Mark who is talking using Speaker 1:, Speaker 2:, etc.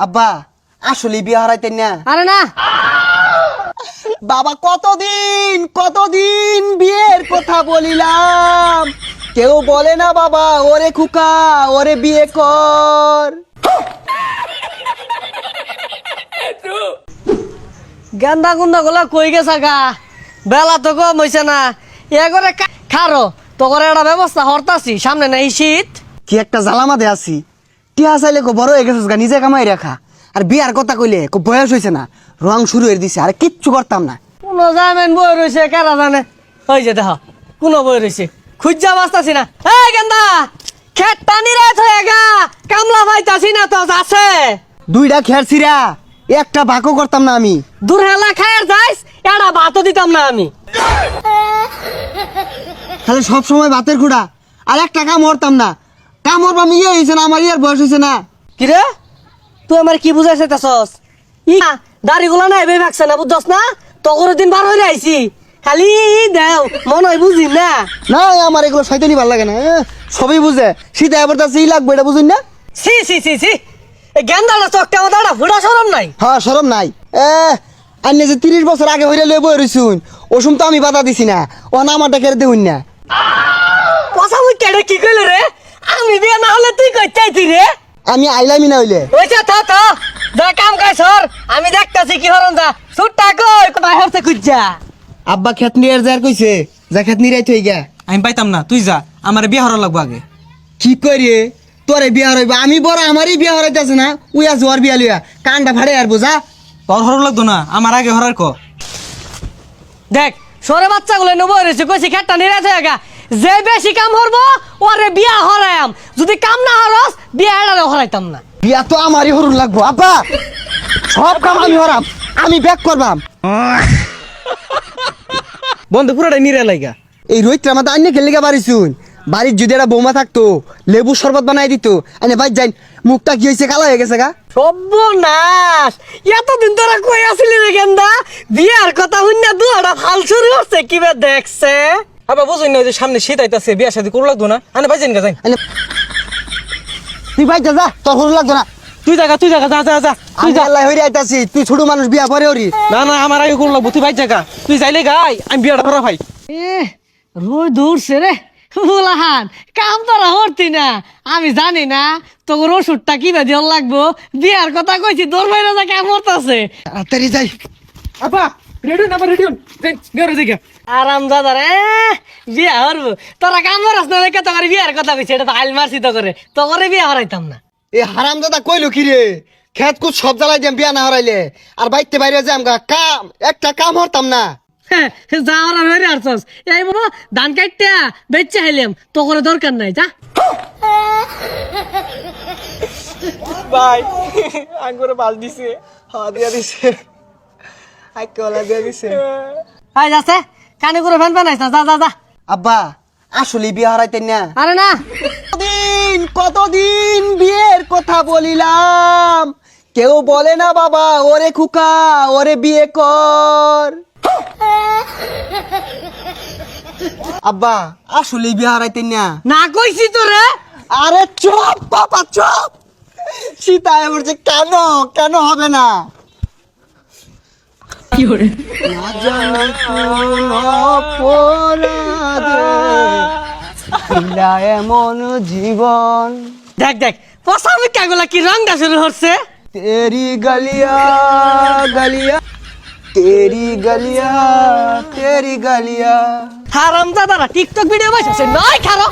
Speaker 1: আব্বা আসলে বিয়ে হারাইতেন না।
Speaker 2: আরে না।
Speaker 1: বাবা কতদিন কতদিন বিয়ের কথা বলিলাম? কেউ বলে না বাবা ওরে খুকা ওরে বিয়ে কর।
Speaker 2: গেন্দা গুন্দা গুলা কই গেছা গা? বেলা তো কম হইছে না। এ করে কা- খারো তো করে একটা ব্যবস্থা হরতাছি সামনে নাই শীত।
Speaker 1: কি একটা জ্বালামাতে আছি। টিয়া চাইলে কো বড় হয়ে গেছিস গা নিজে কামাই রাখা। আর বিয়ার কথা কইলে কো বয়স হয়েছে না রং শুরু হয়ে দিছে আর কিচ্ছু করতাম না।
Speaker 2: কোনো জামেন বই রয়েছে কেরা জানে? ওই যে দেখ কোনো বই রয়েছে খুঁজা বাঁচতাছি না। এই গেন্দা খেত টানি রাত হয়ে গা কামলা পাইতাছি না তো আছে
Speaker 1: দুইটা খের ছিরা একটা ভাকও করতাম না আমি।
Speaker 2: দূর হেলা খায়ের যাইস এটা ভাতও দিতাম না আমি।
Speaker 1: খালি সব সময় ভাতের খুঁড়া আর একটা কাম হরতাম না। কাম হরবাম ইয়ে হয়েছে না আমার ইয়ার বয়স হয়েছে না।
Speaker 2: কিরে তুই আমার কি বুঝাইছে তাছস ই দাড়িগুলা নাই বে ভাগছে না বুঝছস না? তগর দিন বার হয়ে আইছি। খালি দেও মন হয় বুঝি না।
Speaker 1: না আমার এগুলো শয়তানি ভালো লাগে না সবই বুঝে। শীত এবার তার সেই লাগবে এটা বুঝুন না?
Speaker 2: সি সি সি সি। গেন্দাটা চকটা আমার দাঁড়া ফুটা সরম নাই।
Speaker 1: হ্যাঁ সরম নাই। এ আন্নে যে তিরিশ বছর আগে হইলে লই বই রইছুন ওসুম তো আমি বাধা দিছি না। ও না আমারটা কেড়ে দেউন না।
Speaker 2: কথা মুই কেডে কি কইল রে? না তুই রে?
Speaker 1: আমি আইলামি না হইলে।
Speaker 2: ওইটা থা থা। যা কাম কাজ সর। আমি দেখতাছি কি হরন যা। সুটটা কই? কোথায় হচ্ছে কুজ্জা
Speaker 1: আব্বা খেত নিয়ে যার কইছে যা খেত থই গা
Speaker 3: আমি পাইতাম না তুই যা। আমার বিয়ে হওয়ার লাগবো আগে।
Speaker 1: কি করি তোরে বিয়া হইবা আমি বড় আমারই বিয়া হরাইতেছে না। উইয়া জোয়ার বিয়া লইয়া। কানটা ফাড়ে আর বুঝা
Speaker 3: তোর হর লাগতো না আমার আগে হরার ক।
Speaker 2: দেখ সরে বাচ্চাগুলো নেব রয়েছে কইছি খেটটা হয়ে গা। যে বেশি কাম হরবো ওরে বিয়া হরায়াম যদি কাম না হরস বিয়া এড়ালে হরাইতাম না।
Speaker 1: বিয়া তো আমারই হরুন লাগবো আব্বা। সব কাম আমি হরাম আমি ব্যাক করবাম।
Speaker 3: বন্ধু পুরোটাই নিরে লাইগা।
Speaker 1: এই রোহিতটা আমাদের আন্য খেলে গা বাড়িছুন বাড়ির যদি একটা বৌমা থাকতো লেবু শরবত বানাই দিত। এনে ভাই যাই মুখটা কি হয়েছে কালো হয়ে গেছে গা?
Speaker 2: সর্বনাশ! এতদিন তোরা কই আসলি রে গেন্দা? বিয়ার কথা শুননা দুয়াটা ফাল শুরু হচ্ছে কিবা দেখছে?
Speaker 3: আবার বুঝুন না যে সামনে শীত আইতাছে বিয়া শাদি করু লাগতো না? আনে ভাই জানি যাই।
Speaker 1: তুই ভাই যা যা তোর হরু লাগতো না।
Speaker 3: তুই জায়গা তুই জায়গা যা যা যা তুই যা।
Speaker 1: আল্লাহ হইরে আইতাছি তুই ছোট মানুষ বিয়া পরে হরি।
Speaker 3: না না আমার আগে করু লাগবো তুই ভাই জায়গা তুই যাইলে গাই আমি বিয়াটা করা ভাই।
Speaker 2: এ রোজ দৌড়ছে রে বুলাহান কাম তোরা হরতি না। আমি জানি না তোর ওষুধটা কিনা দিয়ে লাগবো। বিয়ার কথা কইছি তোর বাইরে যা কাম হরতাছে।
Speaker 1: তাড়াতাড়ি যাই।
Speaker 3: আপা
Speaker 2: আরাম দাদা রে বিয়া হরবো। তোরা কাম হরস না দেখে তোমার বিয়ার কথা কইছি এটা তো আইল মারছি তো করে তো করে বিয়া হরাইতাম না।
Speaker 1: এ হারাম দাদা কইলো কি রে? খেত কুচ সব জ্বালাই দিম বিয়া না হরাইলে। আর বাইতে বাইরে যাম গা কাম একটা কাম হরতাম না।
Speaker 2: হ্যাঁ, যা এই ধান কাটতে বেচে হাইলাম তো করে দরকার নাই যা।
Speaker 3: ভাই আঙ্গুরে বাল দিছে হ্যাঁ দিয়া দিছে। আইকলা দিয়া দিছে।
Speaker 2: হাই যাচ্ছে? কানে করে ফ্যান ফ্যান না? যা যা যা।
Speaker 1: আব্বা আসলে বিয়া হারাইতেন না।
Speaker 2: আরে না।
Speaker 1: কতদিন কতদিন বিয়ের কথা বলিলাম? কেউ বলে না বাবা ওরে খুকা ওরে বিয়ে কর। আব্বা আসলে বিয়ে হারাইতেন না।
Speaker 2: না কইছি তো রে
Speaker 1: আরে চপ বাবা চপ। সীতা বলছে কেন? কেন হবে না? না জানি কোন অপরাধে এমন জীবন
Speaker 2: দেখ দেখ পশা মিথ্যাগুলা কি রংটা শুরু হচ্ছে?
Speaker 1: তেরি গলিয়া গলিয়া তেরি গলিয়া তেরি গলিয়া।
Speaker 2: হারাম দাদারা টিকটক ভিডিও বসেছে নয় খারো